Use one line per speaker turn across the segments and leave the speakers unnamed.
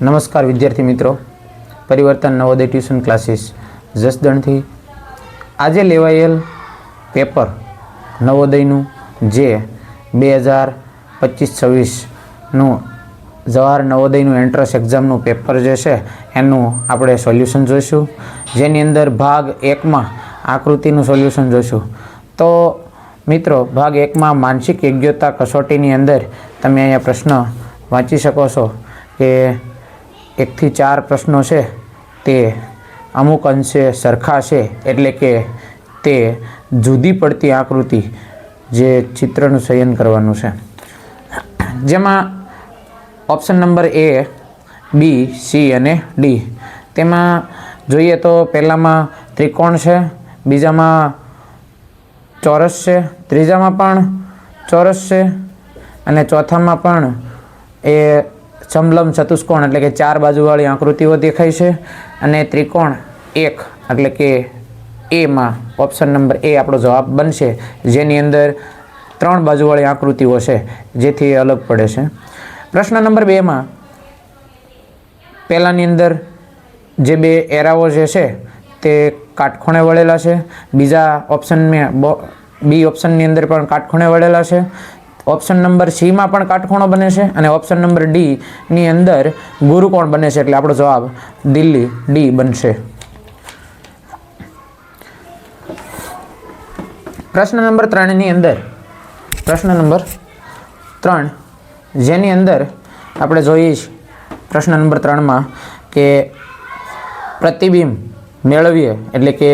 નમસ્કાર વિદ્યાર્થી મિત્રો. પરિવર્તન નવોદય ટ્યુશન ક્લાસીસ જસદણથી આજે લેવાયેલ પેપર નવોદયનું જે બે હજાર પચીસ છવ્વીસનું જવાહર નવોદયનું એન્ટ્રન્સ એક્ઝામનું પેપર જે છે, એનું આપણે સોલ્યુશન જોઈશું. જેની અંદર ભાગ એકમાં આકૃતિનું સોલ્યુશન જોઈશું. તો મિત્રો, ભાગ એકમાં માનસિક યોગ્યતા કસોટીની અંદર તમે અહીંયા પ્રશ્ન વાંચી શકો છો કે એકથી ચાર પ્રશ્નો છે. તે અમુક અંશે સરખા છે, એટલે કે તે જુદી પડતી આકૃતિ જે ચિત્રનું ચયન કરવાનું છે. જેમાં option number A, B, C અને ડી. તેમાં જોઈએ તો પહેલામાં ત્રિકોણ છે, બીજામાં ચોરસ છે, ત્રીજામાં પણ ચોરસ છે, અને ચોથામાં પણ એ સમલમ ચતુષ્કોણ એટલે કે ચાર બાજુવાળી આકૃતિઓ દેખાય છે અને ત્રિકોણ એક, એટલે કે એમાં ઓપ્શન નંબર એ આપણો જવાબ બનશે, જેની અંદર ત્રણ બાજુવાળી આકૃતિઓ છે, જેથી એ અલગ પડે છે. પ્રશ્ન નંબર બેમાં પહેલાંની અંદર જે બે એરાઓ જે છે, તે કાટખૂણે વળેલા છે. બીજા ઓપ્શનમાં બી ઓપ્શનની અંદર પણ કાટખૂણે વળેલા છે. ઓપ્શન નંબર સીમાં પણ કાટખૂણો બને છે અને ઓપ્શન નંબર ડીની અંદર ગુરુકોણ બને છે એટલે આપણો જવાબ દિલ્હી ડી બનશે. પ્રશ્ન નંબર ત્રણની અંદર, પ્રશ્ન નંબર ત્રણ, જેની અંદર આપણે જોઈએ પ્રશ્ન નંબર ત્રણમાં કે પ્રતિબિંબ મેળવીએ એટલે કે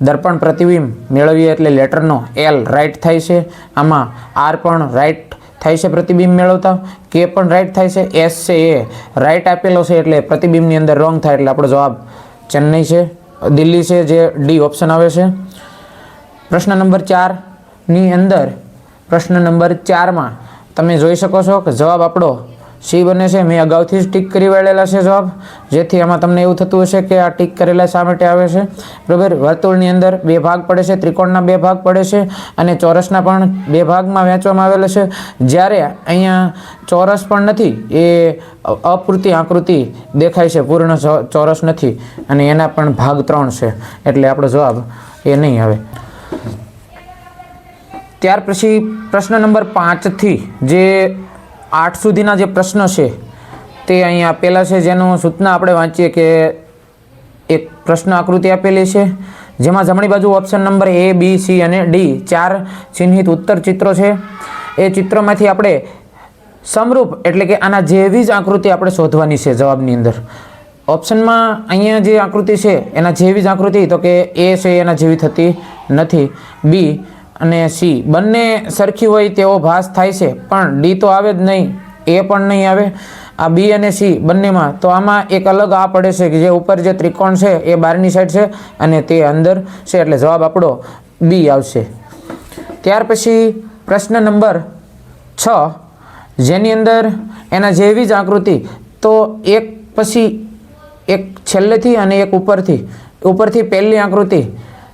દર્પણ પ્રતિબિંબ મેળવીએ એટલે લેટરનો એલ રાઇટ થાય છે. આમાં આર પણ રાઇટ થાય છે પ્રતિબિંબ મેળવતા. કે પણ રાઇટ થાય છે. એસ છે એ રાઇટ આપેલો છે એટલે પ્રતિબિંબની અંદર રોંગ થાય એટલે આપણો જવાબ ચેન્નઈ છે. દિલ્હી છે જે ડી ઓપ્શન આવે છે. પ્રશ્ન નંબર ચારની અંદર પ્રશ્ન નંબર ચારમાં તમે જોઈ શકો છો કે જવાબ આપણો સી બને છે? મેં અગાઉથી જ ટીક કરી વાળેલા છે જવાબ. જેથી આમાં તમને એવું થતું હશે કે આ ટીક કરેલા શા માટે આવે છે? બરાબર? વર્તુળની અંદર બે ભાગ પડે છે, ત્રિકોણના બે ભાગ પડે છે અને ચોરસના પણ બે ભાગમાં વહેંચવામાં આવેલા છે. જ્યારે અહીંયા ચોરસ પણ નથી, એ અપૂરતી આકૃતિ દેખાય છે, પૂર્ણ ચોરસ નથી અને એના પણ ભાગ ત્રણ છે. એટલે આપણો જવાબ એ નહીં આવે. ત્યાર પછી પ્રશ્ન નંબર પાંચથી જે આઠ સુધીના જે પ્રશ્ન છે, તે અહીંયા આપેલા છે. જેનું સૂચના આપણે વાંચીએ કે એક પ્રશ્ન આકૃતિ આપેલી છે. જેમાં જમણી બાજુ option number A B C અને ડી ચાર ચિહ્નિત ઉત્તર ચિત્રો છે. એ ચિત્રોમાંથી આપણે સમરૂપ એટલે કે આના જેવી જ આકૃતિ આપણે શોધવાની છે જવાબની અંદર. ઓપ્શનમાં અહીંયા જે આકૃતિ છે, એના જેવી જ આકૃતિ, તો કે એ છે, એના જેવી થતી નથી. બી અને સી, બંને સરખી હોય તેવો ભાસ થાય છે, પણ ડી તો આવે જ નહીં, એ પણ નહીં આવે. આ બી અને સી બંનેમાં, તો આમાં એક અલગ આ પડે છે કે જે ઉપર જે ત્રિકોણ છે, એ બહારની સાઈડ છે અને તે અંદર છે, એટલે જવાબ આપણો બી આવશે. ત્યાર પછી પ્રશ્ન નંબર છ, જેની અંદર એના જેવી જ આકૃતિ, તો એક પછી એક છેલ્લેથી અને એક ઉપરથી. ઉપરથી પહેલી આકૃતિ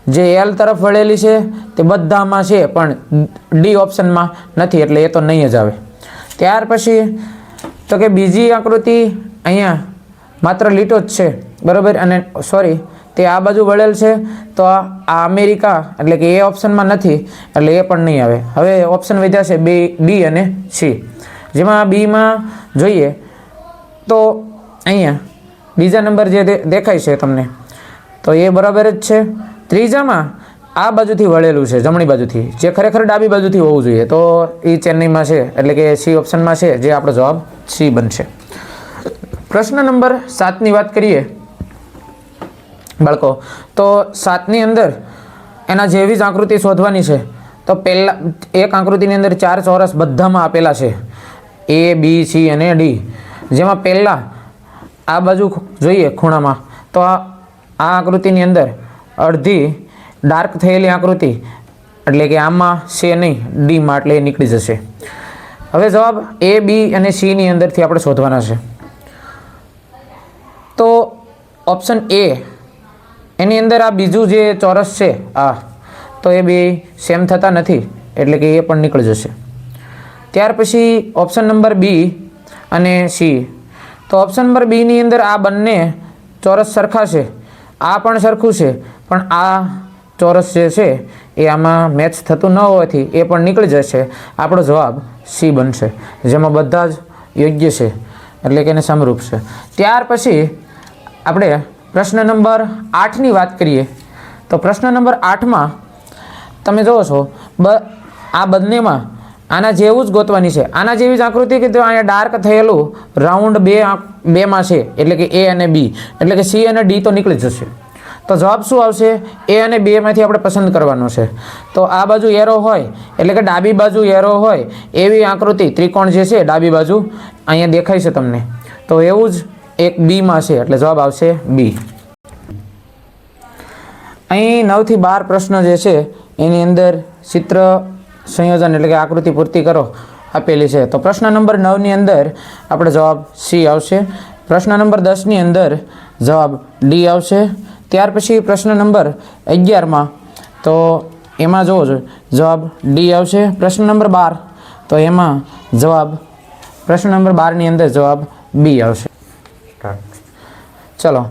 જે એલ તરફ વળેલી છે, તે બધામાં છે, પણ ડી ઓપ્શનમાં નથી, એટલે એ તો નહીં જ આવે. ત્યાર પછી, તો કે બીજી આકૃતિ અહીંયા માત્ર લીટો જ છે, બરાબર? અને સોરી તે આ બાજુ વળેલ છે, તો આ અમેરિકા, એટલે કે એ ઓપ્શનમાં નથી, એટલે એ પણ નહીં આવે. હવે ઓપ્શન વધ્યા છે, બી બી અને સી જેમાં બીમાં જોઈએ, તો અહીંયા બીજા નંબર જે દેખાય છે તમને, તો એ બરાબર જ છે. ત્રીજામાં આ બાજુથી વળેલું છે, જમણી બાજુથી. જે ખરેખર ડાબી બાજુથી હોવું જોઈએ, તો એ ચેન્નઈમાં છે, એટલે કે સી ઓપ્શનમાં છે, જે આપણો જવાબ સી બનશે. પ્રશ્ન નંબર સાતની વાત કરીએ, બાળકો, તો સાતની અંદર એના જેવી જ આકૃતિ શોધવાની છે, તો પહેલાં, એક આકૃતિની અંદર ચાર ચોરસ બધામાં આપેલા છે, એ, બી, સી અને ડી. જેમાં પહેલાં આ બાજુ જોઈએ ખૂણામાં, તો આ આકૃતિની અંદર અડધી ડાર્ક થયેલી આકૃતિ, એટલે કે આમાં છે નહીં ડીમાં એટલે નીકળી જશે. હવે જવાબ એ, બી અને સીની અંદરથી આપણે શોધવાના છે. તો ઓપ્શન એ, એની અંદર આ બીજું જે ચોરસ છે, આ, તો એ બે સેમ થતા નથી, એટલે કે એ પણ નીકળી જશે. ત્યાર પછી ઓપ્શન નંબર બી અને સી. તો ઓપ્શન નંબર બીની અંદર આ બંને ચોરસ સરખા છે, આ પણ સરખું છે પણ આ ચોરસ જે છે, એ આમાં મેચ થતું ન હોવાથી એ પણ નીકળી જશે. આપણો જવાબ સી બનશે, જેમાં બધા જ યોગ્ય છે, એટલે કે એને સમરૂપ છે. ત્યાર પછી આપણે પ્રશ્ન નંબર આઠની વાત કરીએ. તો પ્રશ્ન નંબર આઠમાં તમે જુઓ છો, બ, આ બંનેમાં આના જેવું જ ગોતવાની છે. આના જેવી જ આકૃતિ કે અહીંયા ડાર્ક થયેલું, રાઉન્ડ બે બેમાં છે, એટલે કે એ અને બી એટલે કે સી અને ડી તો નીકળી જશે. તો જવાબ શું આવશે? એ અને બેમાંથી આપણે પસંદ કરવાનો છે. તો આ બાજુ એરો હોય, એટલે કે ડાબી બાજુ એરો હોય, એવી આકૃતિ ત્રિકોણ જે છે, ડાબી બાજુ, અહીંયા દેખાય છે તમને. તો એવું જ એક બીમાં છે, એટલે જવાબ આવશે બી અહીં નવથી બાર પ્રશ્ન જે છે, એની અંદર ચિત્ર સંયોજન એટલે કે આકૃતિ પૂર્તિ કરો આપેલી છે. તો પ્રશ્ન નંબર નવની અંદર આપણે જવાબ સી આવશે. પ્રશ્ન નંબર દસની અંદર જવાબ ડી આવશે. ત્યાર પછી પ્રશ્ન નંબર અગિયારમાં, તો એમાં જોવો જો, જવાબ ડી આવશે. પ્રશ્ન નંબર બાર, તો એમાં જવાબ, પ્રશ્ન નંબર બારની અંદર જવાબ બી આવશે. ચલો,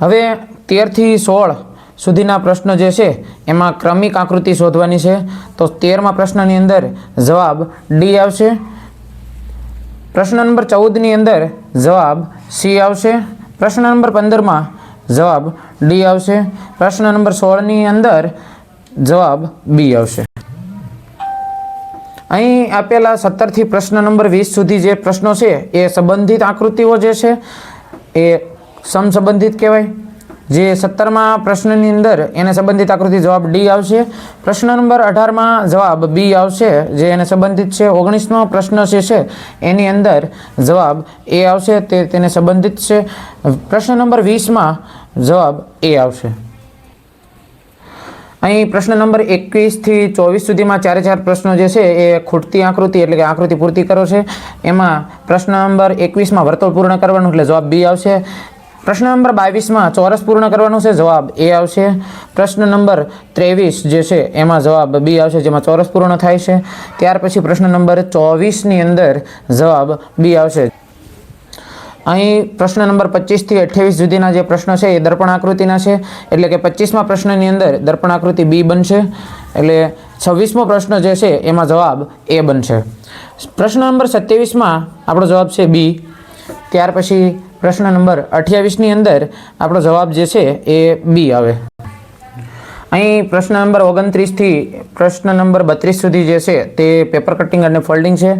હવે તેરથી સોળ સુધીના પ્રશ્નો જે છે, એમાં ક્રમિક આકૃતિ શોધવાની છે. તો તેરમા પ્રશ્નની અંદર જવાબ ડી આવશે. પ્રશ્ન નંબર ચૌદની અંદર જવાબ સી આવશે. પ્રશ્ન નંબર પંદરમાં જવાબ ડી આવશે. પ્રશ્ન નંબર સોળની અંદર જવાબ બી આવશે. અહીં આપેલા સત્તરથી પ્રશ્ન નંબર વીસ સુધી જે પ્રશ્નો છે, એ સંબંધિત આકૃતિઓ જે છે, એ સમસંબંધિત કહેવાય. જે સત્તરમાં પ્રશ્નની અંદર એને સંબંધિત આકૃતિ જવાબ ડી આવશે. પ્રશ્ન નંબર અઢારમાં જવાબ બી આવશે, જે એને સંબંધિત છે. ઓગણીસમો પ્રશ્ન જે છે, એની અંદર જવાબ એ આવશે, તે તેને સંબંધિત છે. પ્રશ્ન નંબર વીસમાં જવાબ એ આવશે. અહીં પ્રશ્ન નંબર એકવીસથી ચોવીસ સુધીમાં ચારે ચાર પ્રશ્નો જે છે, એ ખૂટતી આકૃતિ એટલે કે આકૃતિ પૂર્તિ કરો છે. એમાં પ્રશ્ન નંબર એકવીસમાં વર્તુળ પૂર્ણ કરવાનું એટલે જવાબ બી આવશે. પ્રશ્ન નંબર બાવીસમાં ચોરસ પૂર્ણ કરવાનો છે? જવાબ એ આવશે. પ્રશ્ન નંબર ત્રેવીસ જે છે, એમાં જવાબ બી આવશે, જેમાં ચોરસ પૂર્ણ થાય છે. ત્યાર પછી પ્રશ્ન નંબર ચોવીસની અંદર જવાબ બી આવશે. અહીં પ્રશ્ન નંબર પચીસથી અઠ્યાવીસ સુધીના જે પ્રશ્નો છે, એ દર્પણ આકૃતિના છે. એટલે કે પચીસમાં પ્રશ્નની અંદર દર્પણ આકૃતિ બી બનશે. એટલે છવ્વીસમો પ્રશ્ન જે છે, એમાં જવાબ એ બનશે. પ્રશ્ન નંબર સત્યાવીસમાં આપણો જવાબ છે બી. ત્યાર પછી પ્રશ્ન નંબર અઠ્યાવીસની અંદર આપણો જવાબ જે છે એ બી આવે. અહીં પ્રશ્ન નંબર ઓગણત્રીસથી પ્રશ્ન નંબર બત્રીસ સુધી જે છે તે પેપર કટિંગ અને ફોલ્ડિંગ છે.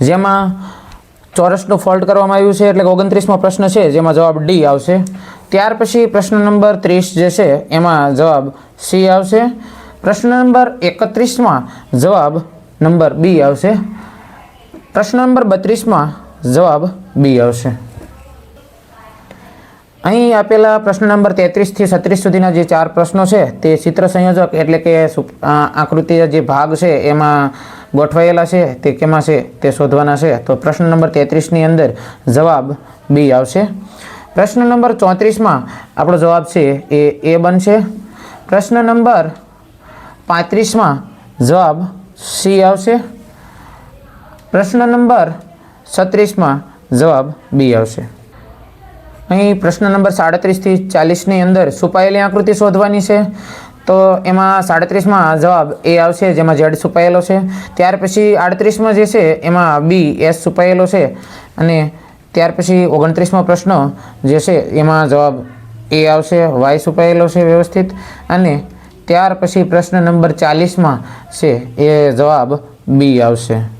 જેમાં ચોરસનું ફોલ્ડ કરવામાં આવ્યું છે એટલે કે ઓગણત્રીસમાં પ્રશ્ન છે જેમાં જવાબ ડી આવશે. ત્યાર પછી પ્રશ્ન નંબર ત્રીસ જે છે એમાં જવાબ સી આવશે. પ્રશ્ન નંબર એકત્રીસમાં જવાબ નંબર બી આવશે. પ્રશ્ન નંબર બત્રીસમાં જવાબ બી આવશે. અહીં આપેલા પ્રશ્ન નંબર તેત્રીસથી છત્રીસ સુધીના જે ચાર પ્રશ્નો છે, તે ચિત્ર સંયોજક એટલે કે આકૃતિ જે ભાગ છે, એમાં ગોઠવાયેલા છે, તે કેમાં છે, તે શોધવાના છે. તો પ્રશ્ન નંબર તેત્રીસની અંદર જવાબ બી આવશે. પ્રશ્ન નંબર ચોત્રીસમાં આપણો જવાબ છે એ એ બનશે. પ્રશ્ન નંબર પાંત્રીસમાં જવાબ સી આવશે. પ્રશ્ન નંબર છત્રીસમાં જવાબ બી આવશે. અહીં પ્રશ્ન નંબર સાડત્રીસથી ચાલીસની અંદર છુપાયેલી આકૃતિ શોધવાની છે. તો એમાં સાડત્રીસમાં જવાબ એ આવશે, જેમાં ઝેડ છુપાયેલો છે. ત્યાર પછી આડત્રીસમાં જે છે, એમાં બી એસ છુપાયેલો છે. અને ત્યાર પછી ઓગણત્રીસમો પ્રશ્ન જે છે, એમાં જવાબ એ આવશે, વાય છુપાયેલો છે વ્યવસ્થિત. અને ત્યાર પછી પ્રશ્ન નંબર ચાલીસમાં છે, એ જવાબ બી આવશે.